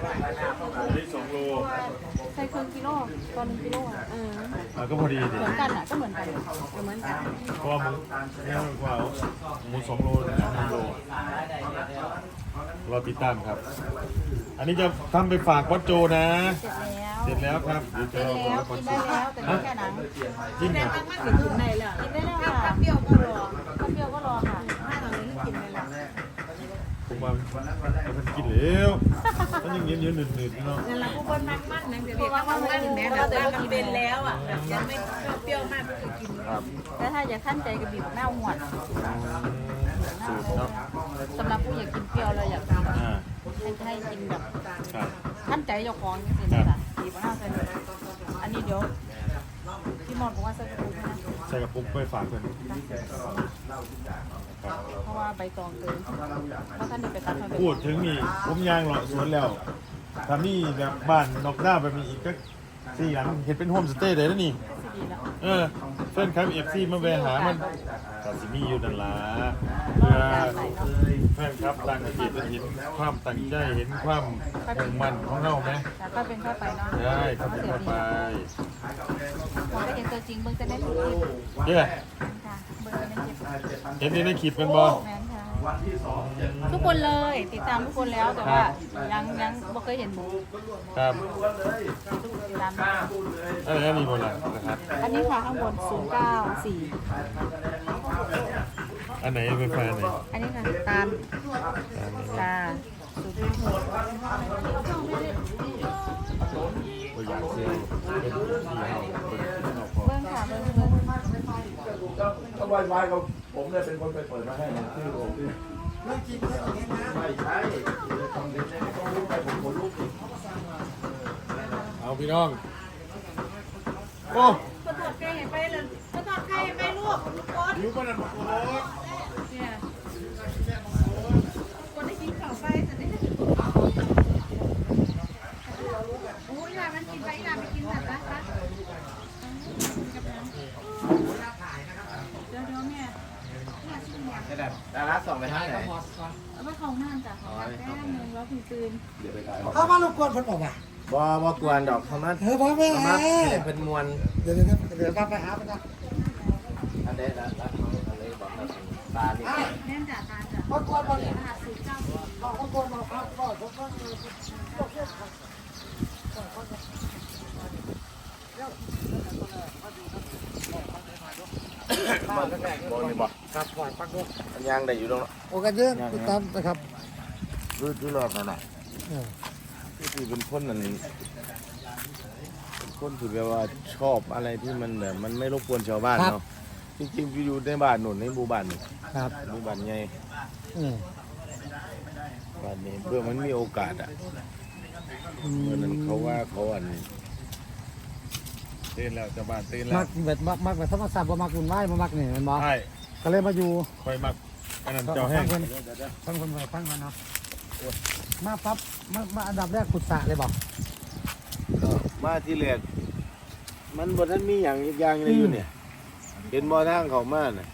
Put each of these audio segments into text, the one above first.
อันนี้สองโลใส่ครึ่งกิโลตอนหนึ่งกิโลอะเอออะก็พอดีดิเหมือนกันอะก็เหมือนกันเหมือนกันเพราะว่าหมูเนี่ยกว่าหมูสองโลหนึ่งโลเราติดตามครับ อันนี้จะทำไปฝากวัดโจนะ เสร็จแล้วเสร็จแล้วครับเดี๋ยวจะเสร็จรอแล้ววักิดนโจได้แล้วแต่ไม่แค่หนังจริงเหรอกินได้แล้วกินได้แล้วค่ะเปรี้ยวก็รอข้าวเปรี้ยวก็รอค่ะถ้าตอนนี้กินได้แล้วผมว่า มันกินแล้วมันยังเย็นเย็นหนืดหนืดๆเนาะนั่นแหละผู้คนมากมากนะเดี๋ยวเรียกว่ามันถึงแม้แบบว่ามันเป็นแล้วอะแบบยังไม่ชอบเปรี้ยวมากก็คือกินครับแต่ถ้าอยากขั้นใจกับบีบหน้าหวดสูตรเนาะสำหรับผู้อยากกินเปรี้ยวเราอยากกินอ่าให้ให้กินแบบครับขั้นใจเจ้าของจริงๆนะคะบีบหน้าใส่เลยอันนี้เดี๋ยว พี่มอดบอกว่าใส่กระปุกนะใส่กระปุกไปฝากเพื่อนครับเพราะว่าใบตองเกินเพราะท่านเดี๋ยวไปตัดมาเป็นพูดถึงนี่ผมยางเลาะสวนแล้วถ้ามีแบบบ้านนอกหน้าแบบนี้อีกก็สี่หลังเห็นเป็นโฮมสเตย์เลยนะนี่สิดีแล้ว เออ เพื่อนครับเอฟซีมาแวะหามันก็สิมีอยู่นั่นล่ะเพื่อเพื่อนครับต่างประเทศจะเห็นความตั้งใจเห็นความมุ่งมั่นของเราไหมแต่ก็เป็นเข้าไปเนาะได้ครับเป็นเข้าไปเราได้เห็นตัวจริงเบิ่งจะได้ทุกคลิปเนี่ยค่ะเบิ่งจะได้คลิปเห็นในคลิปกันบ่แม่นค่ะ ทุกคนเลยติดตามทุกคนแล้วแต่ว่ายังยังบ่เคยเห็นหมูครับติดตามอะไรอันนี้บ่ล่ะนะครับ อันนี้ค่ะข้างบน094อันไหนเป็นไฟอันไหนอันนี้ค่ะตามตาสุดที่หกบ่อยากเซลเป็นที่เราเป็นที่เราพอเบิ่งค่ะเบิ่งเบิ่ง ก็วายวายกับผมเนี่ยเป็นคนไปเปิดมาให้นะชื่อผมที่ไม่จริงไม่ใช่ทำเด็กเนี่ยต้องรู้ไปผมขนลุกอีกเอาพี่น้อง โอ้คนถอดไข่ไปเลยคนถอดไข่ไปลูกลูกคนอยู่บ้านนั้นโอ้เนี่ยคนได้กินข้าวไปแต่ได้โอ้ยยามันกินไปยาไปกินแบบนั้นปะเดี๋ยวเดี๋ยวแม่แม่ ชิมเนี่ยดาราส่งไปทางไหน เอาไปเข้าน้ำจ้ะขอแป๊บนึงแล้วถึงตื่นเข้ามารบกวนคนบอกว่าบ่บ่กวนดอกธรรมะเออพ่อแม่ธรรมะให้เป็นมวลเดี๋ยวเดี๋ยวเดี๋ยวไปหาไปนะอันใดละละอะไรบอกเราตานี่แม่จ่าตาจ่าพ่อกวนมาเนี่ยหาสูตรเก้าบอกพ่อกวนมาครับก็ผมก็บ่นี่บ่ ครับปล่อยปักด้วยอันยางได้อยู่ตรงนั้นโอกันเยอะติดตามนะครับรู้ที่รอบนั่นน่ะเออที่เป็นคนนั้นเป็นคนที่แบบว่าชอบอะไรที่มันแบบมันไม่รบกวนชาวบ้านเนาะจริงๆอยู่ในบ้านหนุนในหมู่บ้านนี่ครับหมู่บ้านใหญ่เออบ้านนี้เพื่อมันมีโอกาสอะอืเมื่อมนั้นเขาว่าเขาอันตื่นแล้วจะบ้านตื่นแล้มัวกแบบมักมักแบบธรรมศาสตร์บ่มักวุ่นวายบ่มักนี่แมันบ่ใช่ ก็เลยมาอยู่คอยมักอันนั้นเจ้าแห้งฟังคนฟังคนไปฟังกันเนาะมาปั๊บมามาอันดับแรกขุดสระเลยบอกก็มาที่แรกมันบ่ทันมีอย่างอีกอย่างเลยอยู่เนี่ยเห็นบ่ทางเขามาน่ะ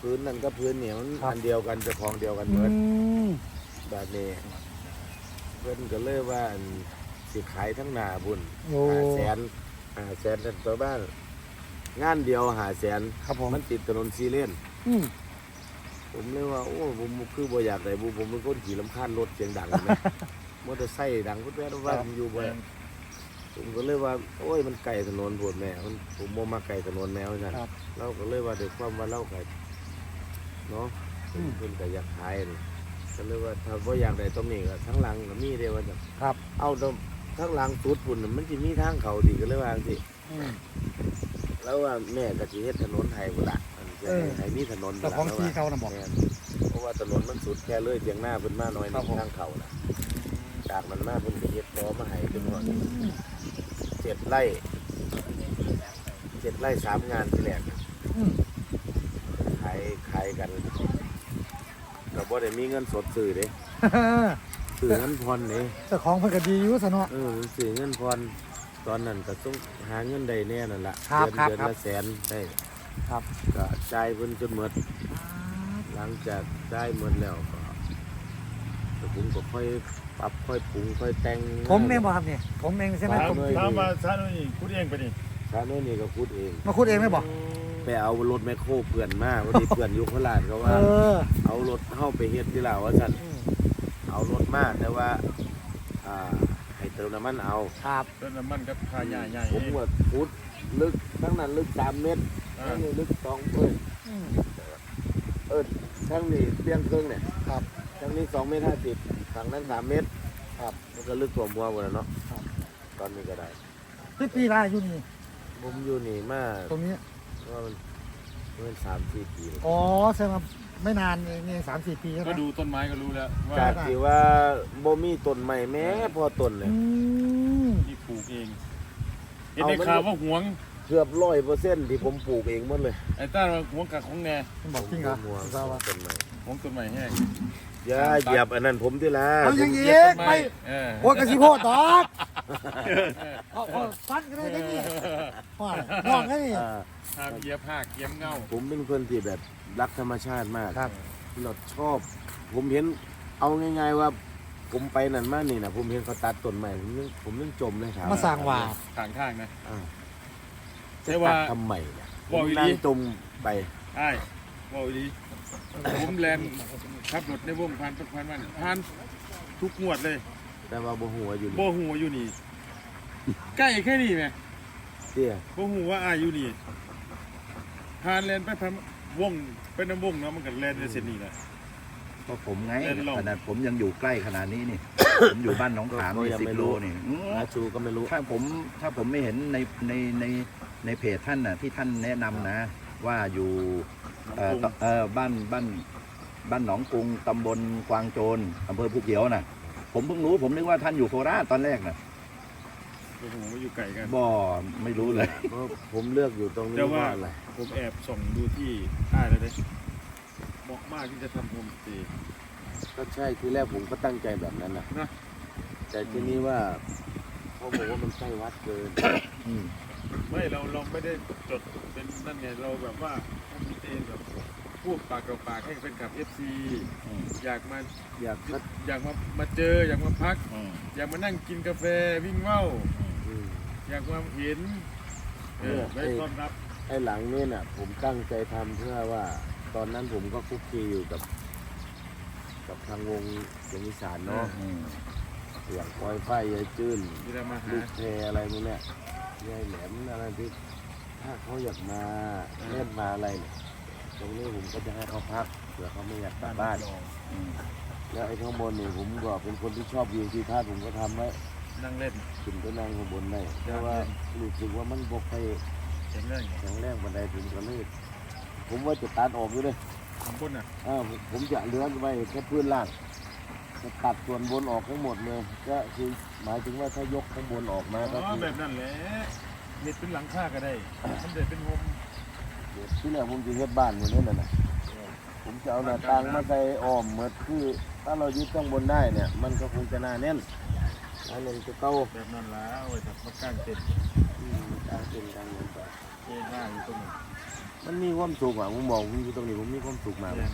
พื้นนั่นกับพื้นเนี่ยมันอันเดียวกันเจะคลองเดียวกันเหอืมือนมแบบนี้เพิ่นก็เลยว่าอันสิขายทั้งหน้าบุญโอ้หาแสนหาแสนนั่นตัวบ้าน งานเดียวหาแสนครับผม มันติดถนนซีเลนอืมผมเลยว่า โอ้ผมคือบ่อยากได้บุผมเป็นคนขี่ลำคาญรถเสียงดังนะ มอเตอร์ไซค์ดังพุทธแม่ว่าผมอยู่บ่ได้ผมก็เลยว่า โอ้ยมันไกลถนนโพดแม่มันผมบ่มาไกลถนนแมวจังครับเราก็เลยว่าด้วยความว่าเราไกเนาะอืม เพิ่นก็อยากขายนี่ก็เลยว่าถ้าบ่อยากได้ตรงนี้ก็ทั้งหลังก็มีเด้ว่าจังครับ เอาตรงทั้งหลังสุดพุ่นน่ะมันสิมีทางเขาดีก็เลยว่าจังซี่ อืม แล้วว่าแม่ก็สิเฮ็ดถนนให้พุ่นล่ะมันจะเออให้มีถนนเจ้าของที่เขาน่ะบอก แม่นเพราะว่าถนนมันสุดแค่เลยเพียงหน้าเพิ่นมาหน่อยหครันึบงผม ทางเขาน่ะจากมันมาเพิ่นก็เฮ็ดต่อมาให้จนว่าเจ็ดไร่เจ็ดไร่สามงานที่แรกน่ะอืมขายขายกันก็บ่ได้มีเงินสดซื้อเด้ซื้อเงินผ่อนเด้เจ้าของเพิ่นก็ดีอยู่ซะเนาะเออซื้อเงินผ่อน ตอนนั้นก็ต้องหาเงินได้แน่นั่นล่ะครับเดือนครับเดือนครับละแสนได้ครับก็จ่ายเพิ่นจนหมด หลังจากได้หมดแล้วก็ก็ผมก็ค่อยปรับค่อยปรุงค่อยแต่ง ผมเองบ่ครับเนี่ยผมเองใช่ไหมถามผมถามมาซะนี่พูดเองไปนี่ชาโน่นนี่ก็พูดเอง มาคุดเองไหมบอกไปเอารถแมคโครเพื่อนมาวันนี้ เพื่อนอยู่โคราชเขาเอว่า อเอารถเข้าไปเฮ็ดที่ลาวว่าซั่นอืมเอารถมาแต่ว่า อ่าให้เติมน้ำมันเอาครับต้นน้ำมันกับคาใหญ่ใหญ่ผมว่าพุดลึกทั้งนั้นลึกสามเมตรทั้งนี้ลึกสองเอ้ยอืมเออทั้งนี้เพียงครึ่งเนี่ยครับทั้งนี้สองเมตรห้าสิบฝั่งนั้นสามเมตร ครับมันก็ลึกกว่าหัวหมดแล้วเนาะครับตอนนี้ก็ได้พี่ปีละอยู่นี่ผมอยู่นี่มาตรงนี้ว่ามันมันสามสี่ปีแล้วอ๋อแสดงว่า ไม่นานเองนี่สามสี่ปีแล้วก็นะ ดูต้นไม้ก็รู้แล้วว่าจากที่ว่าบ่มีต้นใหม่แม้พอต้นเลย อืมที่ปลูกเองเห็นในข่าวว่าหวงเกือบร้อยเปอร์เซ็นต์ที่ผมปลูกเองหมดเลยไอ้ต้าว่าหวงกับของแน่มันบอกจริงเหรอผมทราบว่าต้นใหม่หวงต้นใหม่แห้ง อย่าเหยียบอันนั้นผมที่ละเอาอย่างเหนี้ยียบต้นไปไม้เออโอ้ยกระสิโพดดอกเอาเอาฟันก็ได้ได้นี่ว่าน้องก็นี่ อ่าห้ามเหยียบหักเหยียบเงา ผมเป็นคนที่แบบรักธรรมชาติมากครับ เราชอบ ผมเห็นเอาง่ายๆว่า ผมไปนั่นมานี่นะผมเห็นเขาตัดต้นใหม่ผมยังผมยังจมเลยครับมาสร้างว่า ต่างข้างนะ อ่าใช่จะว่าตัดทำไมเนี่ยผบอกมอีหลี นั่งจมไปไอ้บอกดีผมแลน ขับรถในวงผ่านผ่านมันผ่านทุกงวดเลยแต่ว่าบ่หัวอยู่โบนี่หัวอยู่นี่ ใกล้แค่นี้ไหมเตี้ยโบหัวอายอยู่นี่ผ่านแลนไปผ่านวงเป็นน้ำวงเนาะมันก็แลนในเส้นนี้แหละ ก็ผมไงเล่นลง ขนาดผมยังอยู่ใกล้ขนาดนี้นี่ ผมอยู่บ้านหนองขามนี่สิบโลนี่อื้ออาชูก็ไม่รู้ ถ้าผมถ้าผมไม่เห็นในในในในเพจท่านน่ะที่ท่านแนะนำนะ ว่าอยู่เอ่อตเอ่อบ้านบ้าน บ้านหนองกรุงตำบลกวางโจรอำเภอภูเขียวน่ะผมเพิ่งรู้ ผมนึกว่าท่านอยู่โคราชตอนแรกน่ะโอ้โหมาอยู่ไกลกันบ่ไม่รู้เลย เพราะผมเลือกอยู่ตรงนี้แต่เพว่าราะอะไรผมแอบส่องดูที่ใต้เลยเหมาะมากที่จะทำโฮมสเตย์ ก็ใช่ทีแรกผมก็ตั้งใจแบบนั้นนะนะ แต่ทีนี้ว่าเขาบอกว่ามันใกล้วัดเกิน อืม ไม่เราเราไม่ได้จดเป็นนั่นไงเราแบบว่าโฮมสเตย์แบบ พูดปากต่อปากให้เป็นกับ FC อืมอยากมาอยากพัดอยากมามาเจออยากมาพัก อืมอยากมานั่งกินกาแฟวิ่งเว้าอืม อยากมาเห็นเออเนี่ยได้ต้อนรับไอ้หลังนี่น่ะ ผมตั้งใจทำเพื่อว่า ตอนนั้นผมก็คุกคีอยู่กับ กับทางวงเสียงอีสานเนาะอืมอย่างปอยไฟยายจื้นที่เรามาหา ลูกแพรอะไรพวกเนี้ยยายแหลมอะไรที่ถ้าเขาอยากมาเล่นมาอะไรเนี่ย ตรงนี้ผมก็จะให้เขาพักเผื่อเขาไม่อยากกลับบ้าน อืมแล้วไอ้ข้างบนนี่ผมก็เป็นคนที่ชอบวิวที่ท่าตุผมก็ทำไว้นั่งเล่น ขึ้นไปนั่งข้างบนได้แต่ว่ารู้สึกว่ามันบกไปเจ๋งเรื่องแข็งแรงบันไดผมก็เลยผมว่าจะตัดออกอยู่เลยของบนอะอ่าผมผมจะเหลือไว้แค่พื้นล่างจะตัดส่วนบนออกทั้งหมดเลย ก็คือหมายถึงว่าถ้ายกข้างบนออกมาก็อ๋อคือ แบบนั้นแหละเม็ดเป็นหลังคาก็ได้มันเด็ดเป็นโฮมเดี๋ยว ที่แรกผมจะเฮ็ดบ้านอยู่นี่น่ะนะผมจะเอาหน้าต่างมาใส่อ้อมเหมือนคือ ถ้าเรายึดข้างบนได้เนี่ย มันก็คงจะหนาแน่นอันนั้นจะเต้าแบบนั้นแล้วไว้แต่ประกันเต็มอืมกลางเป็นกลางเงินไปเจ๊หน้าอยู่ตรงนี้มันมีความสุขอะผมบอกผมอยู่ตรงนี้ผมมีความสุขมากเลย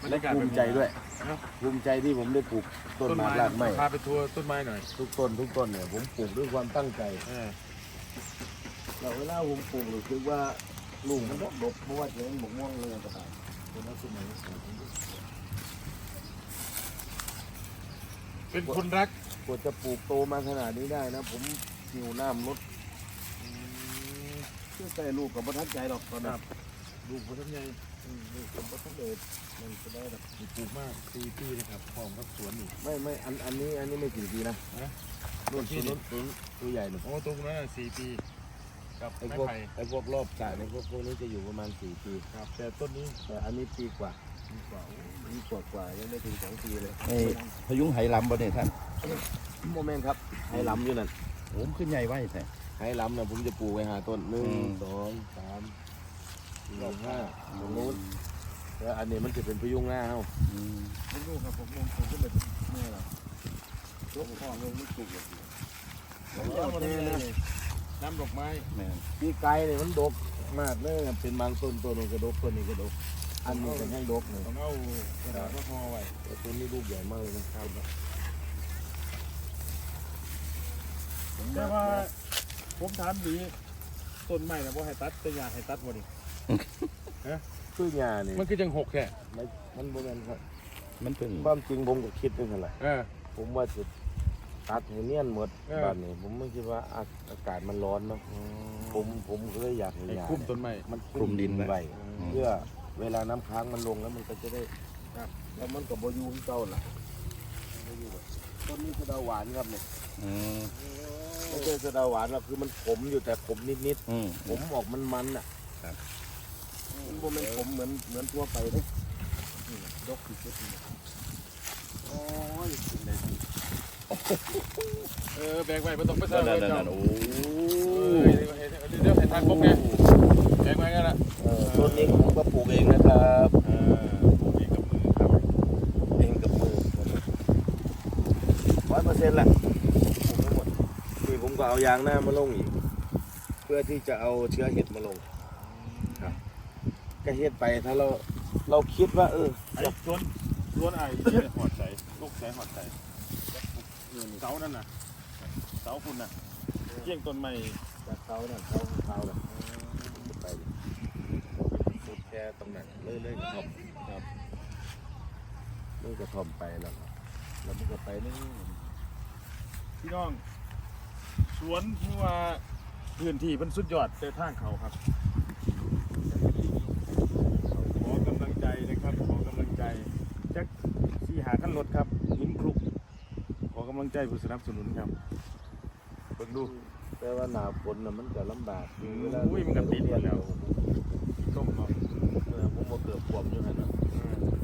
บรรและยากาศภูแบบมินี้ใจด้วยเนอะภูมิใจที่ผมได้ปลูกต้นต้นไม้ไม้รากไม้พาไปทัวร์ต้นไม้หน่อยทุกต้นทุกต้นเนี่ยผมปลูกด้วยความตั้งใจเออแล้วเวลาผมปลูกรู้สึกว่า ลูกมันดกดกเพราะว่าจะเป็นหมกม่วงเลยก็ตามคนนั้นสมัยนี้ปลูกเป็นคนรักกว่าจะปลูกโตมาขนาดนี้ได้นะ ผมหิวน้ำลดชื่อใจลูกกับประทับใจหรอกตอนนั้นลูกคนทำไงอืมลูกกับประทับใจมันจะได้แบบปลูกมากสี่ปีนะครับพร้อมกับสวนนี่ไม่ไม่อันอันนี้อันนี้ไม่กี่ปีนะฮะนู่นตัวนู้นตัวนู้นตัวใหญ่หน่อยโอ้ตรงนั้นนะสี่ปี กับไอ้ไม้พวกไผ่ไอ้พวกรอบสายในพวกพวกนี้จะอยู่ประมาณสี่ปีครับ แต่ต้นนี้แต่อันนี้ปีกว่าปีกว่าโอ้ปีกว่ากว่ายังไม่ถึงสองปีเลยไอ้พยุงไหหลำบ่เนี่ยท่านโมเมนต์ครับไฮล้ำอยู่นั่นโอ้มขึ้นใหญ่ไว้แต่ไฮล้ำนะผมจะปลูกไว้หาต้นหนึ่งอืม สองสามสี่ห้าตรงนู้นแล้วอันนี้มันจะเป็นพยุงหน้าเฮาอืมไม่รู้ครับผมลงผมก็แบบนี่แหละยกพ่อลงไม่ปลูกเลยผมจะเอามาทำอะไร น้ำดอกไม้แม่นปีไก่เลยมันดกมากเลยเป็นบางต้นตัวนึงก็ดกตัวนี้ก็ดก อันนี้ก็ยังดกเลยต้องเอากระดาษมาห่อไว้แต่ต้นนี้ลูกใหญ่มากเลยนะครับแม่ว่าผมถามดีต้นใหม้นะว่าให้ตัดแต่ยาให้ตัดบ่ดิซื้อยาเนี่ยมันคือจังหกแค่มันโบราณครับมันเป็นความจริงผมก็คิดเป็นอะไรผมว่าจะ ตัดให้เนียนหมดเออ บ้านนี้ผมไม่คิดว่าอาอากาศมันร้อนเนาะผมผมก็เลยอยากให้ให้หญ้าคุ้มต้นไม้ มันคลุมดินไว้ ไว้เพื่อเวลาน้ำค้างมันลงแล้วมันก็จะได้แล้วมันก็บ่อยู่ของเก่าล่ะบ่อยู่แบบต้นนี้สะเดาหวานครับเนี่ยอืมไม่ใช่สะเดาหวานหรอกคือมันขมอยู่แต่ขมนิดอืมๆผมออกมันมันๆอะครับ มันบ่แม่นขมเหมือนเหมือนทั่วไปเด้นี่ดกที่สุดนี่โอ้ยเป็นไง เออแบกไว้บ่ต้องไปนั่ใส่นไว้นั่นเจ้านั่นโอ้เออเดี๋ยวเดี๋ยวให้ทานพวกแกแบกไว้กันละเออต้นนี้ผมก็ปลูกเองนะครับเออผมเองกับมือครับเองกับมือร้อยเปอร์เซ็นต์แหละปลูกทั้งหมดนี่ผมก็เอายางหน้ามาลงอีก เพื่อที่จะเอาเชื้อเห็ดมาลง ครับ ก็เห็ดไปถ้าเราเราคิดว่า เออไอ้ชวนชวนไอ้เนี่ยหอดใส่ลูกใส่หอดใส่ เสานั่นน่ะเสาคุณน่ะเกี่ยงต้นไม้จากเขาน่ะเขาเขาน่ะไปสุดแค่ตรงนั้นเลยเลยกระทอมครับเลยกระทอมไปแล้วครับแล้วมันก็ไปนี่พี่น้อง สวนที่ว่าพื้นที่มันสุดยอดแต่ทางเขาครับขอกำลังใจนะครับขอกำลังใจจักสี่หาขั้นรถครับ กำลังใจผู้สนับสนุนครับเบิ่งดูแต่ว่าหนาฝนน่ะมันก็ลำบากอืมเวลาอุ้ยมันก็ติดหมดแล้วต้มเนาะ เออผมมาเกือบขวบอยู่หันน่ะเออ